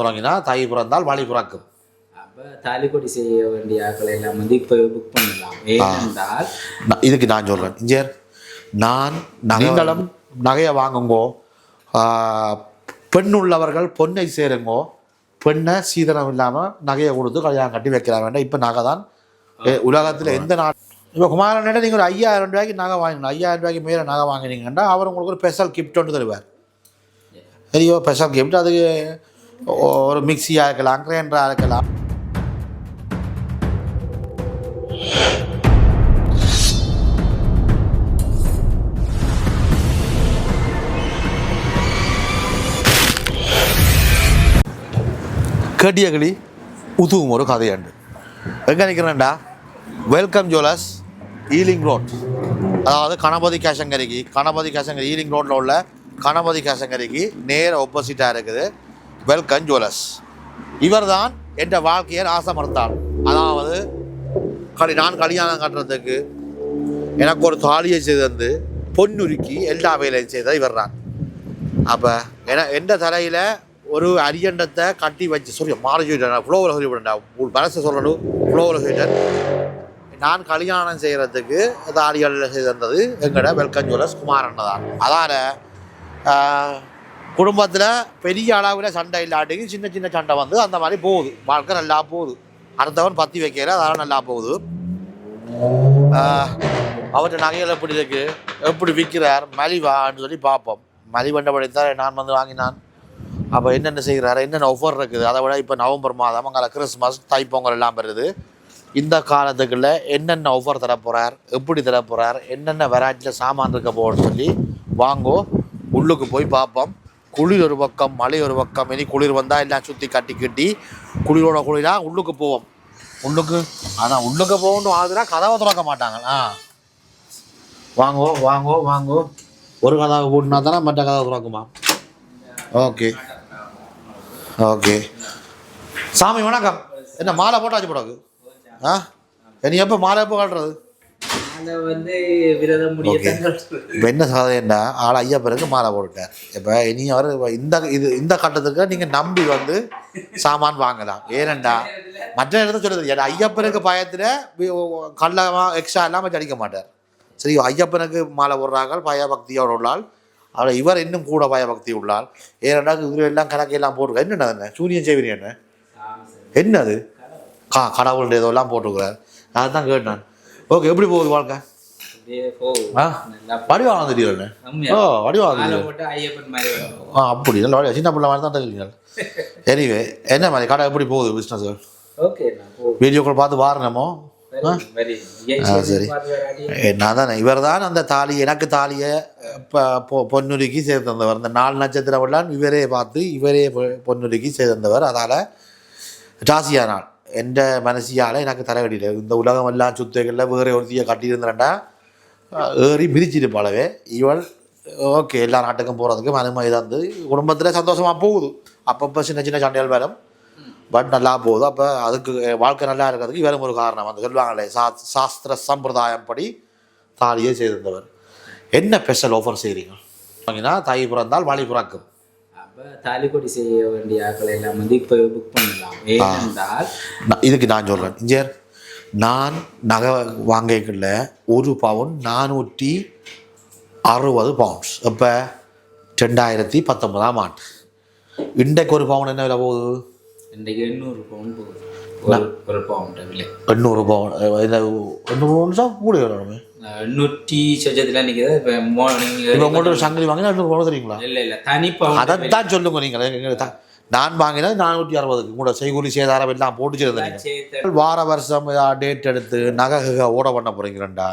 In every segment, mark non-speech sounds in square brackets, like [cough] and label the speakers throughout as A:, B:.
A: தொடங்கினா தாய் பிறந்தால் வழி பிறக்கும்.
B: அப்ப தாலிக்கொடி செய்ய வேண்டிய ஆட்களை எல்லாம் வந்து இப்போ புக் பண்ணலாம். ஏனென்றால்
A: இதுக்கு நான் சொல்கிறேன் இஞ்சர் நான் நகைகளும் நகையை வாங்குங்கோ. பெண் உள்ளவர்கள் பொண்ணை சேருங்கோ. பெண்ணை சீதனம் இல்லாமல் நகையை கொடுத்து கல்யாணம் கட்டி வைக்கிற வேண்டாம் இப்போ நகை தான். உலகத்தில் எந்த நாடு இப்போ குமாரனிட நீங்கள் ஒரு ஐயாயிரம் ரூபாய்க்கு நகை வாங்கினீங்க ஐயாயிரம் ரூபாய்க்கு மேலே நகை வாங்கினீங்கன்னா அவர் உங்களுக்கு ஒரு ஸ்பெஷல் கிஃப்ட் ஒன்று தருவார். சரியோ ஸ்பெஷல் கிஃப்ட் அது ஒரு மிக்சியாக இருக்கலாம் கிரைண்டராக இருக்கலாம். கேட்டியகளி உதுவும் ஒரு கதையாண்டு. எங்கே நிற்கிறேன்டா வெல்கம் ஜுவலர்ஸ் ஈலிங் ரோட் அதாவது கணபதி கேஷங்கரிக்கு கணபதி கேஷங்கரி ஈலிங் ரோட்டில் உள்ள கணபதி கேஷங்கரிக்கு நேர் ஆப்போசிட்டாக இருக்குது. வெல்கம் ஜுவல்லர்ஸ் இவர்தான் என்ற வாழ்க்கையை ஆசைமறுத்தார் அதாவது கடி நான் கல்யாணம் கட்டுறதுக்கு எனக்கு ஒரு தாலியை செய்து தந்து பொன்னுருக்கி எல்லா வேலையும் செய்த இவர் தான் அப்போ என எந்த தலையில் ஒரு அரியண்டத்தை கட்டி வச்சு சொல்லி மாறி சொல்லிட்டேன் ஃப்ளோவில் சொல்லிவிட்டேன் உன் மனசை சொல்லணும் ஃப்ளோவில் சொல்லிட்டேன் நான் கல்யாணம் செய்கிறதுக்கு தாலிகளில் செய்து தந்தது எங்களோட வெல்கம் ஜுவல்லர்ஸ் குமாரன் தான். அதால் குடும்பத்தில் பெரிய அளவில் சண்டை இல்லாட்டிக்கு சின்ன சின்ன சண்டை வந்து அந்த மாதிரி போகுது. வாழ்க்கை நல்லா போகுது. அடுத்தவன் பற்றி வைக்கிற அதெல்லாம் நல்லா போகுது. அவர்கிட்ட நகைகள் எப்படி இருக்கு? எப்படி விற்கிறார் மலிவான்னு சொல்லி பார்ப்போம். மலிவண்டபடித்தான் நான் வந்து வாங்கினான். அப்போ என்னென்ன செய்கிறாரு? என்னென்ன ஆஃபர் இருக்குது? அதை விட இப்போ நவம்பர் மாதம் அங்கே கிறிஸ்மஸ் தைப்பொங்கல் எல்லாம் வருது. இந்த காலத்துக்குள்ள என்னென்ன ஆஃபர் தர போகிறார் எப்படி தர போகிறார் என்னென்ன வெரைட்டியில் சாமான் இருக்க போகணும்னு சொல்லி வாங்கோ. உள்ளுக்கு போய் பார்ப்போம். குளிர் ஒரு பக்கம் மழை ஒரு பக்கம் இனி குளிர் வந்தால் எல்லாம் சுற்றி கட்டி கட்டி குளிரோட குளிராக உள்ளுக்கு போவோம். உள்ளுக்கு? அதான் உள்ளுக்கு போகணும் ஆகுதுன்னா கதவை திறக்க மாட்டாங்க. ஆ. வாங்கோ வாங்கோ வாங்கோ. ஒரு கதாவை போட்டுனா தானே மற்ற கதவை திறக்குமா? ஓகே. ஓகே. சாமி வணக்கம். என்ன மாலை போட்டாச்சு போடாது ஆ? இனி எப்போ மாலை எப்போ காட்டுறது இப்போ என்ன? சாதனைண்டா ஆள் ஐயா பிறகு மாலை போட்டுட்டார் இப்போ இனி அவர் இந்த இது இந்த கட்டத்துக்கு நீங்கள் நம்பி வந்து சாமான் வாங்கலாம். ஏனண்டா? மற்ற இடத்துல சொல்லுது ஏன்னா ஐயப்பனுக்கு பயத்தில் கல்லமா எக்ஸ்ட்ரா எல்லாம் வச்சு அடிக்க மாட்டார். சரி ஐயப்பனுக்கு மாலை போடுறாங்க பயபக்தியோட உள்ளால். அவர் இவர் இன்னும் கூட பயபக்தி உள்ளால். ஏனண்டா இவர் எல்லாம் கணக்கு எல்லாம் போட்டுருக்காரு என்னென்ன என்ன? சூரியன் செய்வீங்க என்ன? என்னது? கா கடவுளுடைய இதெல்லாம் போட்டுருக்கிறார். அதுதான் கேட்டேன். ஓகே எப்படி போகுது வாழ்க்கை? திடீர்னு
B: கம்மியா.
A: ஓ
B: வரும்.
A: ஆ அப்படி. நல்ல சின்ன பிள்ளை மாதிரி தான் தெரியுங்க எனிவே [laughs] என்ன மாதிரி? கடை எப்படி போகுது பிஸ்னஸ்
B: அண்ணா, போகும்.
A: வீடியோக்கள் பார்த்து வாரணமோ? சரி. நான் தானே. இவர் தான் அந்த தாலி எனக்கு தாலியை இப்போ பொன்னுரிக்கு சேர்த்து தந்தவர். இந்த நாலு நட்சத்திரம் எல்லாம் இவரே பார்த்து இவரே பொன்னுரிக்கு சேர்த்து தந்தவர். அதால் ராசியா நாள் எந்த மனசியால் எனக்கு தலைவடியில் இந்த உலகம் எல்லாம் சுத்தைகளில் வேறு ஒருத்தியை கட்டியிருந்தேன்டா ஏறி மிதிச்சிருப்பாளவே இவள் ஓகே எல்லா நாட்டுக்கும் போகிறதுக்கு மனுமை தந்து குடும்பத்தில் சந்தோஷமாக போகுது அப்பப்போ சின்ன சின்ன சண்டைகள் வரும் பட் நல்லா போகுது அப்போ அதுக்கு வாழ்க்கை நல்லா இருக்கிறதுக்கு இவரும் ஒரு காரணம் அந்த சொல்லுவாங்களே சா சாஸ்திர சம்பிரதாயம் படி தாலியை செய்திருந்தவர் என்ன ஸ்பெஷல் ஆஃபர் செய்கிறீங்க வாங்கினா தாய் பிறந்தால் வழி பிறக்கும்
B: தாலிக்கொடி செய்ய வேண்டிய ஆட்களை எல்லாம் வந்து இப்போ புக் பண்ணலாம். ஏனென்றால்
A: நான் இதுக்கு நான் சொல்கிறேன் இஞ்சர் நான் நகை வாங்கிக்கல ஒரு பவுன் நானூற்றி அறுபது பவுண்ட்ஸ் இப்போ ரெண்டாயிரத்தி பத்தொன்பதாம் ஆண்டு. இன்றைக்கு ஒரு பவுன் என்ன விலை போகுது?
B: இன்றைக்கு எண்ணூறு பவுன் போகுது. ஒரு விலை.
A: எண்ணூறு பவுன் எண்ணூறு பவுன்ஸா கூட வரணுமே
B: எண்ணூற்றி சொச்சத்தில் நிற்கிது இப்போ
A: உங்கள்கிட்ட சங்கிலி வாங்கினா பவுன் தெரியுங்களா
B: இல்லை இல்லை. தனி பவுன்
A: அதைத்தான் சொல்லுங்க நீங்கள் நான் வாங்கினது நானூற்றி அறுபதுக்கு கூட செய்கூலி சேதாரம் எல்லாம் போட்டு சேர்ந்தீங்க வார வருஷம் டேட் எடுத்து நகை ஓட பண்ண போறீங்களா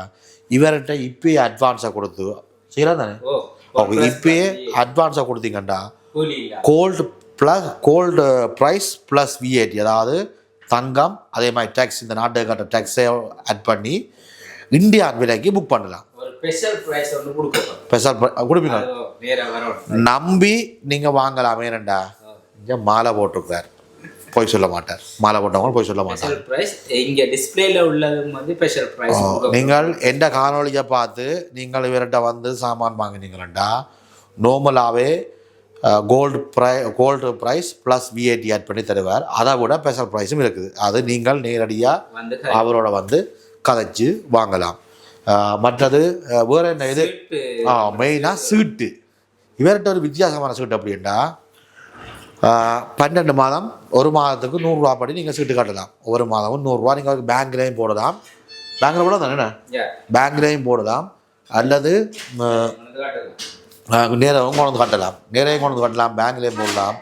A: இவர்கிட்ட இப்பயே அட்வான்ஸாக கொடுத்து. செய்யலாம் தானே? இப்பயே அட்வான்ஸாக கொடுத்தீங்கண்டா? Gold plus gold price plus VAT அதாவது தங்கம் அதே மாதிரி டேக்ஸ் இந்த நாட்டுக்கு கட்ட டேக்ஸை ஆட் பண்ணி இந்தியா விலைக்கு புக் பண்ணலாம்.
B: ஸ்பெஷல்
A: கொடுப்பீங்க நம்பி நீங்கள் வாங்கலாமே ரெண்டா இங்கே மாலை போட்டிருக்கார். போய் சொல்ல மாட்டார். மாலை போட்டவங்க போய் சொல்ல மாட்டார்.
B: இங்கே டிஸ்பிளேல உள்ளதும் வந்து ஸ்பெஷல் ப்ரைஸ்
A: நீங்கள் எந்த காணொலியை பார்த்து நீங்கள் இவர்கிட்ட வந்து சாமான் வாங்கினீங்களா நார்மலாகவே gold fry gold price plus VAT add பண்ணி தருவார். அதை விட ஸ்பெஷல் ப்ரைஸும் இருக்குது. அது நீங்கள் நேரடியாக அவரோட வந்து கதைச்சு வாங்கலாம். மற்றது வேற என்ன இது ஆ மெயினாக சீட்டு. இவர்கிட்ட ஒரு வித்தியாசமான சீட்டு அப்படின்னா பன்னெண்டு மாதம் ஒரு மாதத்துக்கு நூறுரூவா படி நீங்கள் சீட்டு கட்டலாம். ஒரு மாதமும் நூறுரூவா நீங்கள் பேங்க்லேயும் போடலாம். பேங்க்கில் போட தானே? பேங்க்லேயும் போடலாம். அல்லது நேராகவும் கொண்டு வந்து கட்டலாம். நேரையும் கொண்டு வந்து கட்டலாம். பேங்க்லேயும் போடலாம்.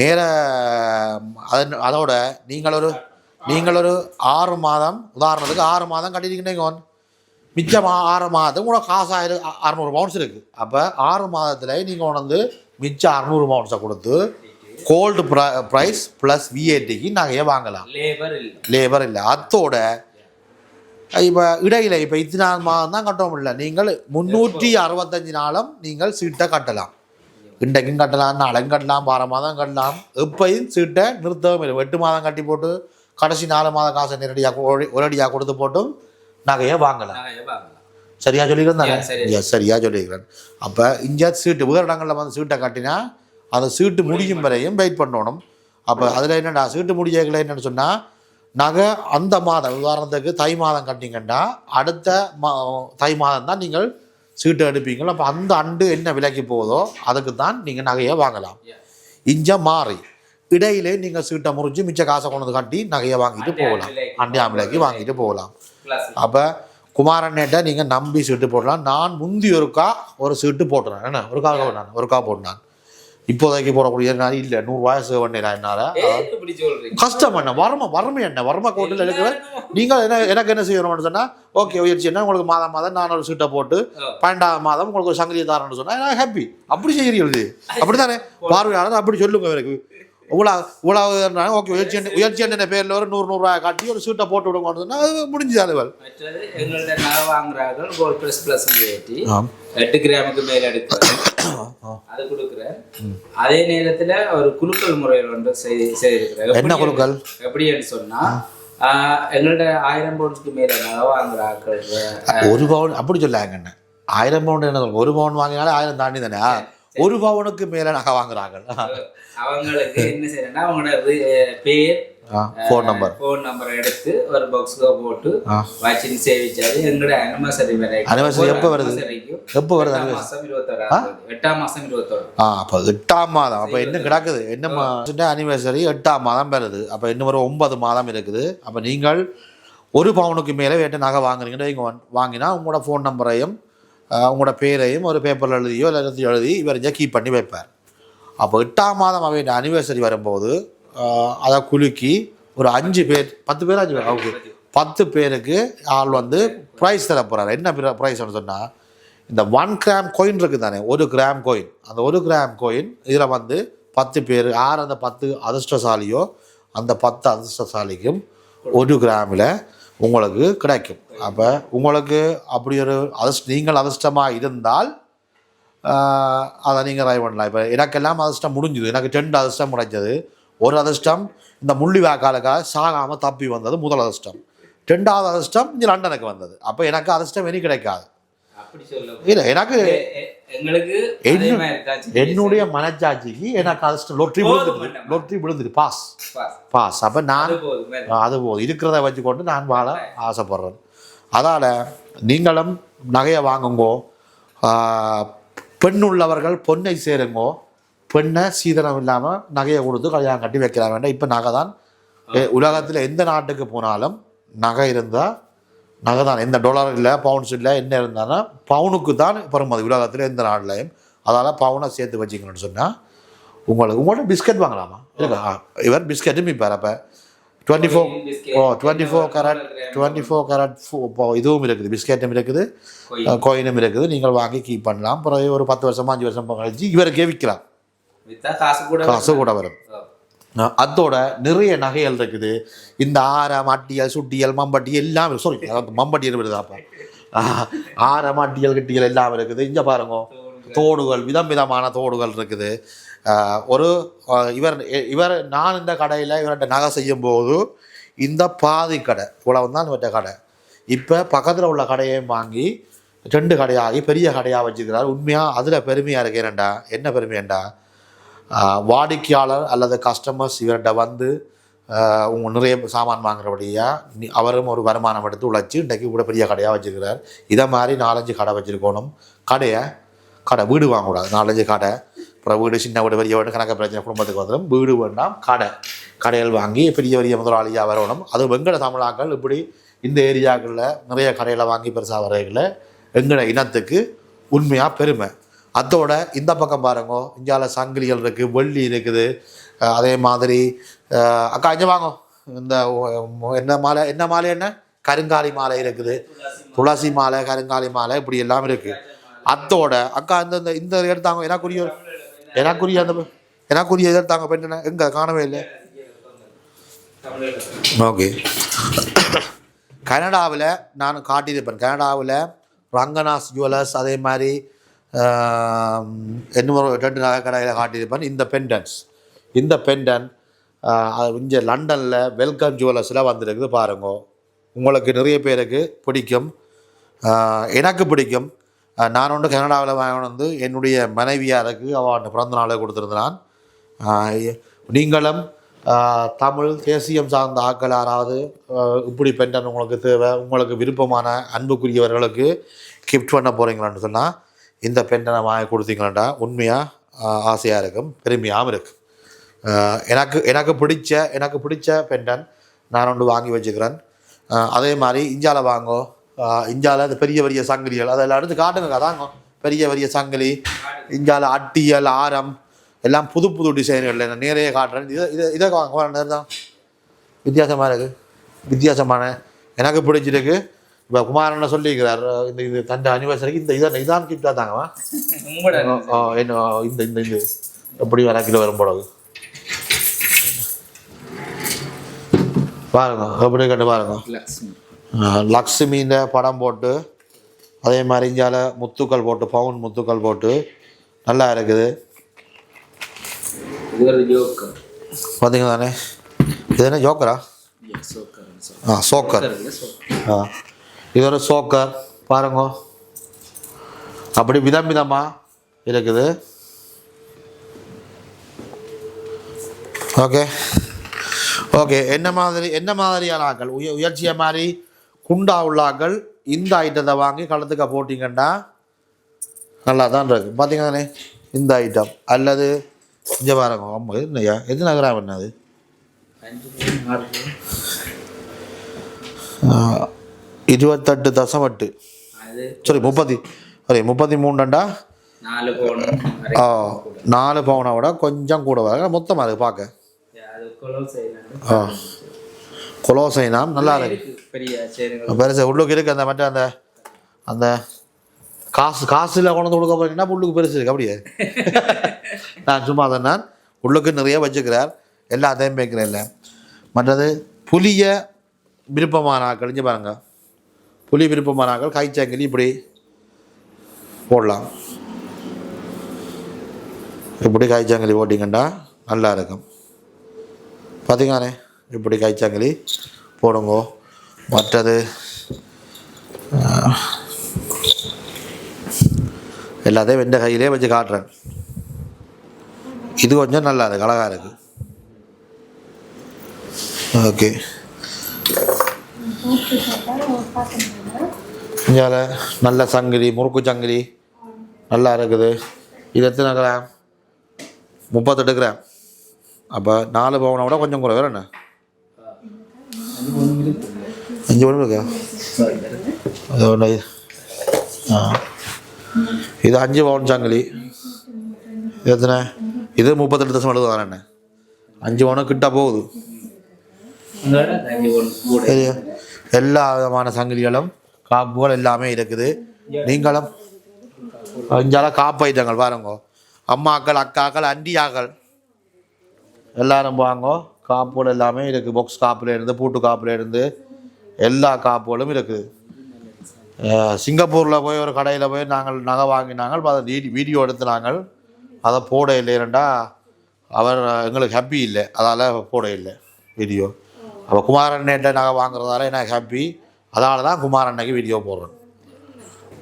A: நேர அது அதோட நீங்கள் ஒரு நீங்கள் ஒரு ஆறு மாதம் உதாரணத்துக்கு ஆறு மாதம் கட்டிட்டீங்கன்னா மிச்சம் ஆறு மாதத்துக்கு உங்களோட காசு ஆயிரம் அறநூறு பவுன்ஸ் இருக்குது அப்போ ஆறு மாதத்தில் நீங்கள் உணர்ந்து மிச்சம் அறநூறு பவுன்ஸை கொடுத்து கோல்டு ப்ரைஸ் ப்ளஸ் விஏடிக்கு நகையை வாங்கலாம்.
B: லேபர் இல்லை.
A: லேபர் இல்லை. அத்தோட இப்போ இடையில இப்போ இத்தனை மாதம் தான் கட்ட முடியல. நீங்கள் முந்நூற்றி அறுபத்தஞ்சு நாளும் நீங்கள் சீட்டை கட்டலாம். இன்றைக்கும் கட்டலாம் நாளைக்கும் கட்டலாம் வார மாதம் கட்டலாம். எப்பயும் சீட்டை நிறுத்தவும் இல்லை. எட்டு மாதம் கட்டி போட்டு கடைசி நாலு மாதம் காசை நேரடியாக ஒரடியாக கொடுத்து போட்டும் நகையை வாங்கலாம்.
B: நகையை வாங்கலாம்.
A: சரியா சொல்லிக்கிறேன் தானே?
B: சரியா.
A: Yes, சரியா சொல்லிக்கிறேன் அப்போ இங்கே சீட்டு வேறு இடங்களில் வந்து சீட்டை கட்டினா அந்த சீட்டு முடியும் வரையும் வெயிட் பண்ணணும். அப்போ அதில் என்னடா சீட்டு முடியல என்னன்னு சொன்னால் நகை அந்த மாதம் உதாரணத்துக்கு தை மாதம் கட்டிங்கன்னா அடுத்த மா தை மாதம் தான் நீங்கள் சீட்டு எடுப்பீங்களோ அப்போ அந்த அண்டு என்ன விலைக்கு போகுதோ அதுக்கு தான் நீங்கள் நகையை வாங்கலாம். இஞ்ச மாறி. இடையிலே நீங்கள் சீட்டை முறிஞ்சு மிச்ச காசை கொண்டு கட்டி நகையை வாங்கிட்டு போகலாம்.
B: விலைக்கு
A: அண்டியா விலைக்கு வாங்கிட்டு போகலாம். அப்போ குமாரண்ணேட்ட நீங்கள் நம்பி சீட்டு போடலாம். நான் முந்தி ஒருக்கா ஒரு சீட்டு போட்டுறேன். என்ன? ஒருக்கா நான் ஒருக்கா போட்டேன். இப்போதைக்கு போடக்கூடிய நான் இல்லை. நூறுரூவாய் சேவ் பண்ணேன் என்னால். கஷ்டம் என்ன? வறுமை வறுமை என்ன? வறுமை கோட்டில் இருக்கிற நீங்கள் என்ன எனக்கு என்ன செய்யணும்னு சொன்னால் ஓகே உயர்ச்சி என்ன? உங்களுக்கு மாதம் மாதம் நான் ஒரு சீட்டை போட்டு பன்னெண்டாம் மாதம் உங்களுக்கு ஒரு சங்கிலியை தரேன்னு சொன்னால் ஹாப்பி அப்படி செய்கிறீர்கள் [laughs] அப்படி தானே பார்வையாளர் அப்படி சொல்லுங்க எனக்கு இவ்வளோ இவ்வளோ ஓகே உயர்ச்சி உயர்ச்சி எண்ணெய் பேரில் ஒரு நூறு நூறுரூவா காட்டி ஒரு சீட்டை போட்டு விடுங்கன்னு சொன்னால் அது முடிஞ்சது அலுவல்
B: மற்றது எங்கள்ட்ட நகை வாங்குறார்கள் கோல்ட் ப்ளஸ் ப்ளஸ் ஏற்றி எட்டு கிராமுக்கு மேல எடுக்கிறேன் அது கொடுக்குறேன். அதே நேரத்துல ஒரு குலுக்கல் முறையில் ஒன்று செய் செய்திருக்கிறேன்
A: என்ன குலுக்கல்?
B: எப்படின்னு சொன்னா ஆஹ், எங்கள்ட்ட ஆயிரம் பவுன்ஸ்க்கு மேல நகை வாங்குறாக்கள்
A: ஒரு பவுன் அப்படி சொல்லாங்க ஆயிரம் பவுன் என்ன? ஒரு பவுன் வாங்கினாலே ஆயிரம் தாண்டி தானே? ஒரு பவுனுக்கு மேலே நகை வாங்குறாங்க.
B: அவங்களுக்கு என்ன செய்யறேன்னா அவங்களோட பேர்
A: ஃபோன் நம்பர்
B: ஃபோன் நம்பர் எடுத்து ஒரு பாக்ஸ்க்கு போட்டு
A: ஆ.
B: வச்சுன்னு சேவிச்சாரு. எங்களோட அனிவர்சரி வரைக்கும்
A: Anniversary எப்ப வருது? எப்போ வருது
B: மாசம் இருபத்தோராம் எட்டாம் மாசம் இருபத்தோரு
A: ஆ அப்போ எட்டாம் மாதம். அப்போ என்ன கிடக்குது? என்ன அனிவர்சரி எட்டாம் மாதம் வருது. அப்போ இன்னும் ஒரு ஒன்பது மாதம் இருக்குது. அப்போ நீங்கள் ஒரு பவுனுக்கு மேலே வேட்ட நகை வாங்குறீங்கன்னு வைங்க, வாங்கினா உங்களோட ஃபோன் நம்பரையும் உங்களோட பேரையும் ஒரு பேப்பரில் எழுதியோ இல்லை எழுதி எழுதி இவர் கீப் பண்ணி வைப்பார். அப்போ எட்டாம் மாதம் அவையோட அனிவர்சரி வரும்போது அதை குலுக்கி ஒரு அஞ்சு பேர் பத்து பேர் அஞ்சு பேர்? ஓகே. பத்து பேருக்கு ஆள் வந்து ப்ரைஸ் தர போகிறார் என்ன ப்ரைஸ்னு சொன்னால் இந்த ஒன் கிராம் கோயின் இருக்குது தானே ஒரு கிராம் கோயின் அந்த ஒரு கிராம் கோயின் இதில் வந்து பத்து பேர் யார் அந்த பத்து அதிர்ஷ்டசாலியோ அந்த பத்து அதிர்ஷ்டசாலிக்கும் ஒரு கிராமில் உங்களுக்கு கிடைக்கும். அப்போ உங்களுக்கு அப்படி ஒரு அதிர்ஷ்ட நீங்கள் அதிர்ஷ்டமாக இருந்தால் அதை நீங்கள் ட்ரை பண்ணலாம். இப்போ எனக்கெல்லாம் அதிர்ஷ்டம் முடிஞ்சுது. எனக்கு ரெண்டு அதிர்ஷ்டம் கிடைச்சது. ஒரு அதிர்ஷ்டம் இந்த முள்ளி வாக்காளுக்காக சாகாமல் தப்பி வந்தது முதல் அதிர்ஷ்டம். ரெண்டாவது அதிர்ஷ்டம் இங்கே லண்டனுக்கு வந்தது. அப்போ எனக்கு அதிர்ஷ்டம் இனி கிடைக்காது. இல்லை எனக்கு
B: அதே
A: என்னுடைய மனச்சாட்சிக்கு எனக்கு அதிர்ஷ்டம் லொட்ரி விழுந்துட்டு லொட்ரி விழுந்துட்டு பாஸ்.
B: பாஸ்.
A: அப்போ நான்
B: அது போதும்.
A: அது இருக்கிறத வச்சுக்கொண்டு நான் வாழ ஆசைப்படுறேன் அதால் நீங்களும் நகையை வாங்குங்கோ. பெண் உள்ளவர்கள் பொண்ணை சேருங்கோ. பெண்ணை சீதனம் இல்லாமல் நகையை கொடுத்து கல்யாணம் கட்டி வைக்கிறாங்க. வேண்டாம் இப்போ நகை தான் உலகத்தில் எந்த நாட்டுக்கு போனாலும் நகை இருந்தால் நகை தான் எந்த டாலர் இல்லை பவுன்ஸ் இல்லை என்ன இருந்தாலும் பவுனுக்கு தான் பெறுமதி. உலகத்தில் எந்த நாட்டிலையும் அதால் பவுனை சேர்த்து வச்சிக்கணும்னு சொன்னால் உங்களுக்கு உங்கள்ட்ட பிஸ்கட் வாங்கலாமா? இல்லைக்கா இவர் பிஸ்கட்டும் விற்பார் அப்போ. Twenty four oh twenty four carat twenty four carat இதுவும் இருக்குது பிஸ்கெட்டும் இருக்குது. கோயினும் இருக்குது. நீங்கள் வாங்கி கீப் பண்ணலாம். பிறகு ஒரு பத்து வருஷமா அஞ்சு வருஷம் கழிச்சு இவருக்கே விற்கலாம்.
B: வித்தா காசு கூட
A: வரும். அதோட நிறைய நகைகள் இருக்குது. இந்த ஆரம் அட்டியல் சுட்டியல் மம்பட்டி எல்லாம் சாரி மம்பட்டியல் வருதாப்பா ஆஹ், ஆரம் அட்டியல் கிட்டியல் எல்லாம் இருக்குது. இங்கே பாருங்க தோடுகள் விதம் விதமான தோடுகள் இருக்குது. ஒரு இவர் இவர் நான் இந்த கடையில் இவர்கிட்ட நகை செய்யும் போது இந்த பாதி கடை இவ்வளவு தான் இவர்கிட்ட கடை. இப்போ பக்கத்தில் உள்ள கடையையும் வாங்கி ரெண்டு கடையாகி பெரிய கடையாக வச்சுக்கிறார் உண்மையாக அதில் பெருமையாக இருக்கேன்டா என்ன பெருமையாண்டா? வாடிக்கையாளர் அல்லது கஸ்டமர்ஸ் இவர்கிட்ட வந்து உங்க நிறைய சாமான் வாங்குறபடியா அவரும் ஒரு வருமானம் எடுத்து உழைச்சி இன்றைக்கு கூட பெரிய கடையாக வச்சுருக்கிறார் இதை மாதிரி நாலஞ்சு கடை வச்சுருக்கணும். கடையை கடை வீடு வாங்கக்கூடாது. நாலஞ்சு கடை. அப்புறம் வீடு சின்ன வீடு பெரிய வீடு கணக்கு பிரச்சனை குடும்பத்துக்கு வந்துடும். வீடு வேண்டாம் கடை. கடைகள் வாங்கி பெரிய பெரிய முதலாளியாக வரணும். அது வெங்கட தமிழாக்கள் இப்படி இந்த ஏரியாக்களில் நிறைய கடையில் வாங்கி பெருசாக வரைகளை எங்கட இனத்துக்கு உண்மையாக பெருமை. அதோட இந்த பக்கம் பாருங்க இந்தியாவில் சங்கிலிகள் இருக்குது வெள்ளி இருக்குது. அதே மாதிரி அக்கா இங்கே வாங்க. இந்த என்ன மாலை என்ன மாலை என்ன? கருங்காலி மாலை இருக்குது. துளசி மாலை கருங்காலி மாலை இப்படி எல்லாம் இருக்குது அத்தோட அக்கா இந்த இந்த இந்த எடுத்தாங்க எனக்குரிய எனக்குரிய அந்த எனக்குரிய எடுத்தாங்க பெண்ணு எங்கே காணவே இல்லை. ஓகே. கனடாவில் நான் காட்டியிருப்பேன். கனடாவில் ரங்கநாஸ் ஜுவல்லர்ஸ் அதே மாதிரி என்ன ஒரு ரெண்டு நகை கடையில் காட்டியிருப்பேன் இந்த பெண்டன்ஸ் இந்த பெண்டன் இங்கே லண்டனில் வெல்கம் ஜுவல்லர்ஸில் வந்திருக்குது பாருங்க. உங்களுக்கு நிறைய பேருக்கு பிடிக்கும். எனக்கு பிடிக்கும். நான் ஒன்று கனடாவில் வாங்கணும் வந்து என்னுடைய மனைவியாருக்கு அவன் பிறந்த நாளை கொடுத்துருந்தான் நீங்களும் தமிழ் தேசியம் சார்ந்த ஆக்கள் யாராவது இப்படி பெண்டன் உங்களுக்கு தேவை உங்களுக்கு விருப்பமான அன்புக்குரியவர்களுக்கு கிஃப்ட் பண்ண போகிறீங்களான்னு சொன்னால் இந்த பெண்டனை வாங்கி கொடுத்தீங்களா உண்மையாக ஆசையாக இருக்கும். பெருமையாகவும் இருக்கும். எனக்கு எனக்கு பிடிச்ச எனக்கு பிடிச்ச பெண்டன் நான் ஒன்று வாங்கி வச்சுக்கிறேன். அதே மாதிரி இஞ்சால வாங்கோ. இஞ்சால இந்த பெரிய பெரிய சங்கிலிகள் அதெல்லாம் எடுத்து காட்டுங்க அதாங்க. பெரிய பெரிய சங்கிலி இஞ்சால அட்டியல் ஆரம் எல்லாம் புது புது டிசைன்கள் நான் நிறைய காட்டுறேன். இதை இதை இதை வாங்க தான் வித்தியாசமாக இருக்குது வித்தியாசமான எனக்கு பிடிச்சிருக்கு. இப்போ குமாரனை சொல்லியிருக்கிறார் இந்த இது தண்டை அனிவர்சரிக்கு இந்த இதான் இதான் கிஃப்டாக ஆ, என்ன இந்த இந்த எப்படி வர கிலோ வரும் பாருங்க எப்படி கண்டு பாருங்க. லக்ஷ்மின்ற படம் போட்டு அதே மாதிரி இந்தியால முத்துக்கள் போட்டு பவுன் முத்துக்கள் போட்டு நல்லா இருக்குது. பார்த்தீங்க தானே? இது என்ன ஜோக்கரா?
B: சோக்கர்.
A: ஆ சோக்கர். ஆ. இது ஒரு சோக்கர் பாருங்க. அப்படி விதம் விதமாக இருக்குது. ஓகே. ஓகே. என்ன மாதிரி என்ன மாதிரியான ஆக்கள்? உய உயர்ச்சிய மாதிரி குண்டா உள்ள ஆக்கள் இந்த ஐட்டத்தை வாங்கி கழுத்துக்க போட்டிங்கன்னா நல்லா தான் இருக்கு. பார்த்தீங்கன்னானே இந்த ஐட்டம் அல்லது இங்கே பாருங்க. அம்மா இது என்னய்யா? எது நகராக என்னது? இருபத்தெட்டு எட்டு
B: அது
A: சரி முப்பத்தி சரி முப்பத்தி
B: நாலு பவுனை
A: விட கொஞ்சம் கூட வர மொத்தமாக இருக்குது பார்க்க
B: அது கொலவு செய்யலாம்
A: ஆ. கொலோசைனாம் நல்லா இருக்கு. பெருசு உள்ளுக்கு இருக்கு அந்த மட்டும் அந்த அந்த காசு காசுல கொண்டு வந்து கொடுக்க போறீங்கன்னா உள்ளுக்கு பெருசு இருக்கு அப்படியே. [laughs] நான் சும்மா தான் நான் உள்ளுக்கு நிறைய வச்சுக்கிறார். எல்லாத்தையும் வைக்கிறேன் இல்லை. மற்றது புளிய விருப்பமான ஆக்கள் இங்கே பாருங்க. புலி விருப்பமான காய்ச்சாங்கலி இப்படி போடலாம். இப்படி காய்ச்சாங்கலி போட்டிங்கன்னா நல்லா இருக்கும். பார்த்தீங்கண்ணே இப்படி காய்ச்சாங்கலி போடுங்கோ. மற்றது எல்லாத்தையும் வெந்த கையிலே வச்சு காட்டுறேன். இது கொஞ்சம் நல்லா இருக்குது அழகாக இருக்கு. ஓகே. இந்தியாவில் நல்ல சங்கிலி முறுக்கு சங்கிலி நல்லா இருக்குது. இது எத்தனை கிராம்? முப்பத்தெட்டு கிராம். அப்போ நாலு பவுனை விட கொஞ்சம் கூட வேற என்ன? அஞ்சு பவுன் இருக்கா? அது ஒன்று ஆ. இது அஞ்சு பவுன் சங்கிலி. இது எத்தனை? இது முப்பத்தெட்டு தசம் எழுபது. தானே அஞ்சு பவுனு கிட்ட போகுது. எல்லா விதமான சங்கிலிகளும் காப்புகள் எல்லாமே இருக்குது. நீங்களும் அஞ்சால காப்பு ஐட்டங்கள் பாருங்க. அம்மாக்கள் அக்காக்கள் அண்டியாக்கள். எல்லாரும் வாங்கோ. காப்புகள் எல்லாமே இருக்குது பாக்ஸ் காப்பில் இருந்து பூட்டு காப்பில் இருந்து எல்லா காப்புகளும் இருக்குது சிங்கப்பூரில் போய் ஒரு கடையில் போய் நாங்கள் நகை வாங்கினாங்க அதை வீடி வீடியோ எடுத்து நாங்கள் அதை போட இல்லைன்னா அவர் எங்களுக்கு ஹாப்பி இல்லை. அதால் போட இல்லை. வீடியோ. அப்போ குமாரன் நகை வாங்குறதால எனக்கு ஹாப்பி அதனால தான் குமாரண்ணைக்கு வீடியோ போடுறேன்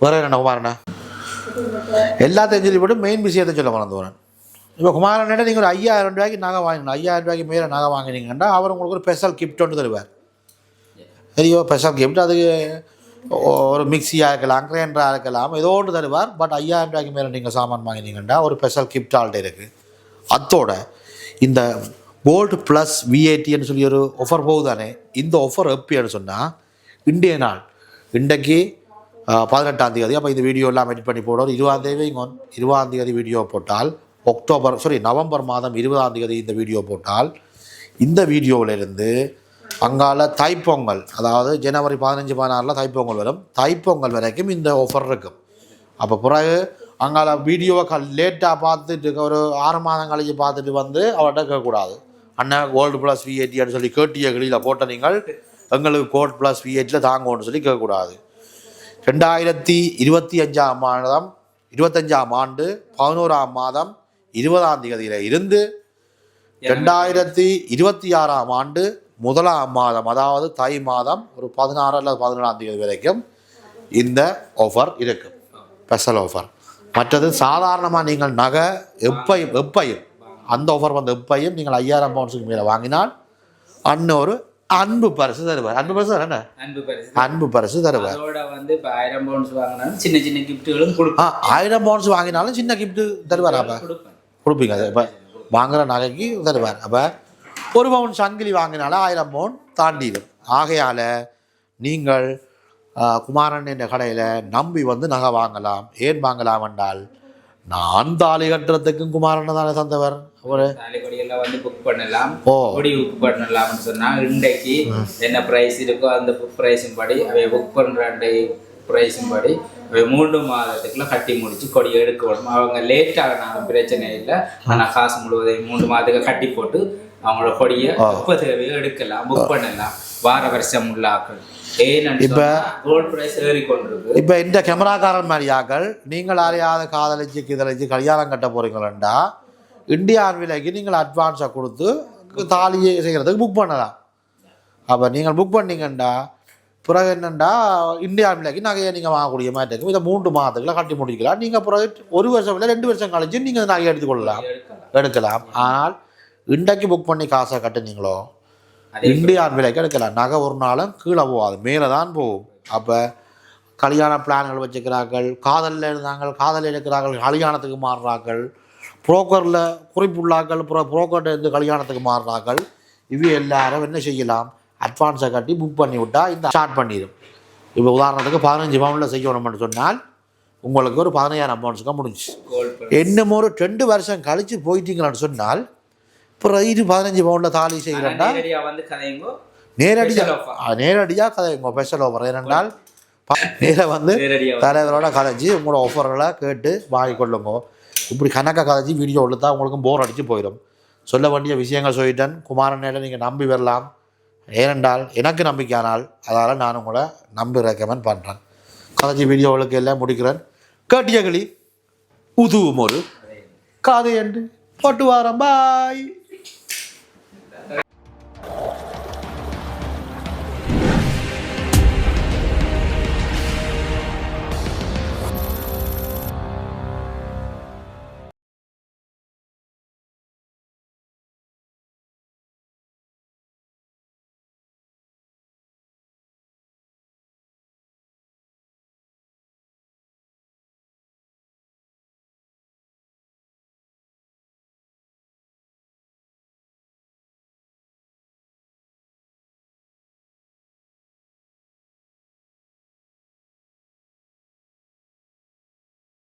A: வேறு என்ன குமாரண்ணா எல்லாத்தையும் சொல்லி போட்டு மெயின் விஷயத்தை சொல்ல மறந்து வரேன் இப்போ குமாரனிடம் நீங்கள் ஒரு ஐயாயிரம் ரூபாய்க்கு நகை வாங்கினோம் ஐயாயிரம் ரூபாய்க்கு மேலே நகை வாங்கினீங்கன்னா அவர் உங்களுக்கு ஒரு ஸ்பெஷல் கிஃப்ட் ஒன்று தருவார். பெரிய ஸ்பெஷல் கிஃப்ட் அதுக்கு ஒரு மிக்சியாக இருக்கலாம் கிரைண்டராக இருக்கலாம் ஏதோ ஒன்று தருவார். பட் ஐயாயிரம் ரூபாய்க்கு மேலே நீங்கள் சாமான் வாங்கினீங்கன்னா ஒரு ஸ்பெஷல் கிஃப்ட் ஆல்ட்ட இருக்குது அத்தோட இந்த கோல்டு ப்ளஸ் விஏடின்னு சொல்லி ஒரு ஆஃபர் போகுதானே? இந்த ஆஃபர் எப்படின்னு சொன்னால் இன்றைய நாள் இன்றைக்கு பதினெட்டாம் தேதி. அப்போ இந்த வீடியோ எல்லாம் எடிட் பண்ணி போடுவோம். இருபதாம் தேதி இங்க இருபதாம் தேதி வீடியோ போட்டால் அக்டோபர் சாரி நவம்பர் மாதம் இருபதாம் தேதி இந்த வீடியோ போட்டால் இந்த வீடியோவிலிருந்து அங்கால தைப்பொங்கல் அதாவது ஜனவரி பதினஞ்சு பதினாறில் தைப்பொங்கல் வரும். தைப்பொங்கல் வரைக்கும் இந்த ஆஃபர் இருக்கும். அப்போ பிறகு அங்கால வீடியோவை க லேட்டாக பார்த்துட்டு இருக்க ஒரு ஆறு மாதம் கழிச்சு பார்த்துட்டு வந்து அவர்கிட்ட கேட்கக்கூடாது. அண்ணன் கோல்டு ப்ளஸ் விஏடின்னு சொல்லி கேட்டிய கிளியில் போட்ட நீங்கள் எங்களுக்கு கோல்டு ப்ளஸ் விஏடியில் தாங்கன்னு சொல்லி கேட்கக்கூடாது. ரெண்டாயிரத்தி இருபத்தி அஞ்சாம் மாதம் இருபத்தஞ்சாம் ஆண்டு பதினோராம் மாதம் இருபதாம் தேதியில இருந்து ரெண்டாயிரத்தி இருபத்தி ஆறாம் ஆண்டு முதலாம் மாதம் அதாவது தை மாதம் ஒரு பதினாறு அல்லது பதினேழாம் தேதி வரைக்கும் இந்த ஆஃபர் இருக்கும் ஸ்பெஷல் ஆஃபர் மற்றது சாதாரணமாக நீங்கள் நகை எப்பையும் எப்பையும் அந்த ஆஃபர் வந்த எப்பையும் நீங்கள் ஐயாயிரம் பவுன்ஸுக்கு மேலே வாங்கினால் அண்ணன் ஒரு அன்பு பரிசு தருவார். அன்பு பரிசு என்ன
B: அன்பு பரிசு
A: அன்பு பரிசு தருவார்.
B: அதோட வந்து இப்போ ஆயிரம் பவுன்ஸ் வாங்கினாலும் சின்ன சின்ன கிஃப்ட்டுகளும்
A: ஆயிரம் பவுன்ஸ் வாங்கினாலும் சின்ன கிஃப்ட்டு தருவார் அப்போ? கொடுப்பீங்க. அது இப்போ வாங்குற நகைக்கு தருவார். அப்போ ஒரு பவுன் சங்கிலி வாங்கினாலும் ஆயிரம் பவுன் தாண்டிடும். ஆகையால் நீங்கள் குமாரன் என்ற கடையில் நம்பி வந்து நகை வாங்கலாம். ஏன் வாங்கலாம் என்றால் நான் தாலி கட்டுறதுக்கும் குமாரனை தானே தந்தவர்? ஒரு
B: தாலி கொடியெல்லாம் வந்து புக் பண்ணலாம். கொடி புக் பண்ணலாம்னு சொன்னா இன்றைக்கு என்ன பிரைஸ் இருக்கோ அந்த பிரைஸின் படி அவை புக் பண்ற பிரைஸின் படி அவை மூன்று மாதத்துக்குள்ள கட்டி முடிச்சு கொடி எடுக்கணும். அவங்க லேட் ஆகினாலும் பிரச்சனை இல்லை. ஆனா காசு முழுவதையும் மூன்று மாதத்துக்கு கட்டி போட்டு அவங்களோட கொடியை எப்போ தேவையோ எடுக்கலாம் புக் பண்ணலாம். வார வருஷம் உள்ள ஆக்கள் ஏன்னு
A: இப்ப- இப்போ இந்த கேமராக்காரன் மாதிரியாக்கள் நீங்கள் யாரையாவது காதலிச்சு கிதலிச்சு கல்யாணம் கட்ட போகிறீங்களா இந்தியான் விலைக்கு நீங்கள் அட்வான்ஸை கொடுத்து தாலியை செய்கிறதுக்கு புக் பண்ணலாம். அப்போ நீங்கள் புக் பண்ணீங்கண்டா பிறகு என்னண்டா இந்தியான் விலைக்கு நகையை நீங்கள் வாங்கக்கூடிய மாதிரி இருக்கும். இதை மூன்று மாதத்துக்குள்ள கட்டி முடிக்கலாம். நீங்கள் பிறகு ஒரு வருஷம் இல்லை ரெண்டு வருஷம் கழிச்சு நீங்கள் நகையை எடுத்துக்கொள்ளலாம்.
B: எடுக்கலாம்.
A: எடுக்கலாம். ஆனால் இன்றைக்கு புக் பண்ணி காசை கட்டுனீங்களோ இந்தியான் விலைக்கு எடுக்கலாம் நகை ஒரு நாளும் கீழே போகாது. மேலே தான் போகும். அப்போ கல்யாண பிளான்கள் வச்சுக்கிறார்கள். காதலில் இருந்தாங்க காதலில் இருக்கிறார்கள் கல்யாணத்துக்கு மாறுறார்கள். புரோக்கரில் குறிப்புள்ளாக்கள் புரோ புரோக்கர்கிட்ட இருந்து கல்யாணத்துக்கு மாறுறார்கள். இவை எல்லாரும் என்ன செய்யலாம்? அட்வான்ஸை கட்டி புக் பண்ணி விட்டால் இந்த ஸ்டார்ட் பண்ணிடும் இப்போ உதாரணத்துக்கு பதினஞ்சு பவுனில் செய்யணும்னு சொன்னால் உங்களுக்கு ஒரு பதினையாயிரம் பவுன்ஸுக்கு முடிஞ்சு என்னமோ ஒரு ரெண்டு வருஷம் கழித்து போயிட்டீங்களான்னு சொன்னால் அப்புறம் இது பதினஞ்சு பவுனில் தாலி செய்கிறேன்டா
B: கதைங்கோ
A: நேரடியாக. நேரடியாக கதை உங்கள் ஸ்பெஷல் ஓஃபர் ஏனென்றால் நேராக வந்து தலைவரோட கதைச்சி உங்களோட ஆஃபர்களை கேட்டு வாங்கி கொள்ளுங்க. இப்படி கணக்கை கதைச்சி வீடியோ எடுத்தால் உங்களுக்கும் போர் அடித்து போயிடும். சொல்ல வேண்டிய விஷயங்கள் சொல்லிட்டேன். குமாரனேட நீங்கள் நம்பி வரலாம். ஏனென்றால் எனக்கு நம்பிக்கையானால் அதால் நான் உங்களை நம்பி ரெக்கமெண்ட் பண்ணுறேன் கதைச்சி வீடியோவுக்கு எல்லாம் முடிக்கிறேன். கேட்டியகளி உதுவும் ஒரு காதை. என்று. போட்டு வாரம். பாய்